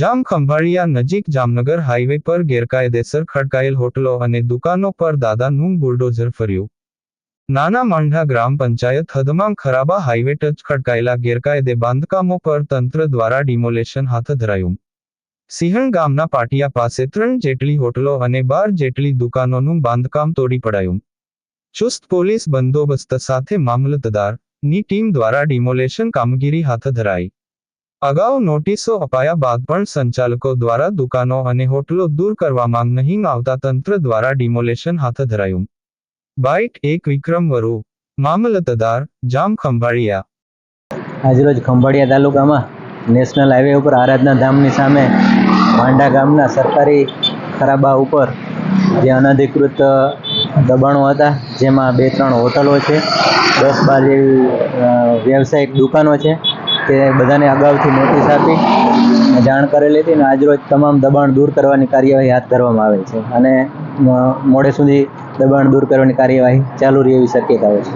જામ ખંભાળિયા નજીક જામનગર હાઈવે પર ગેરકાયદેસર ખડકાયેલ હોટલો અને દુકાનો પર દાદાનું બુલડોઝર ફર્યું. નાના માંઢા ગ્રામ પંચાયત હદમાં ખરાબા હાઈવે ટચ ખડકાયેલા ગેરકાયદે બાંધકામો પર તંત્ર દ્વારા ડિમોલેશન હાથ ધરાયું. સિંહણ ગામના પાટિયા પાસે ત્રણ જેટલી હોટલો અને બાર જેટલી દુકાનોનું બાંધકામ તોડી પડાયું. ચુસ્ત પોલીસ બંદોબસ્ત સાથે મામલતદારની ટીમ દ્વારા ડિમોલેશન કામગીરી હાથ ધરાઈ. અગાઉ નોટિસો અપાયા બાદ પણ સંચાલકો દ્વારા દુકાનો અને હોટલો દૂર કરવામાં નહીં આવતા તંત્ર દ્વારા ડિમોલેશન હાથ ધરાયું. બાઇટ એક વિક્રમ વરુ, મામલતદાર, જામ ખંભાળિયા. આજરોજ ખંભાળિયા તાલુકામાં નેશનલ હાઈવે ઉપર આરાધના ધામની સામે માંડા ગામના સરકારી ખરાબા ઉપર જે અનધિકૃત દબાણો હતા, જેમાં બે ત્રણ હોટલો છે, દસ બાર જેવી વ્યવસાયિક દુકાનો છે તે બધાને અગાઉથી નોટિસ આપી, જાણ કરેલી હતી અને આજરોજ તમામ દબાણ દૂર કરવાની કાર્યવાહી હાથ ધરવામાં આવેલ છે. અને મોડે સુધી દબાણ દૂર કરવાની કાર્યવાહી ચાલુ રહે એવી શક્યતાઓ છે.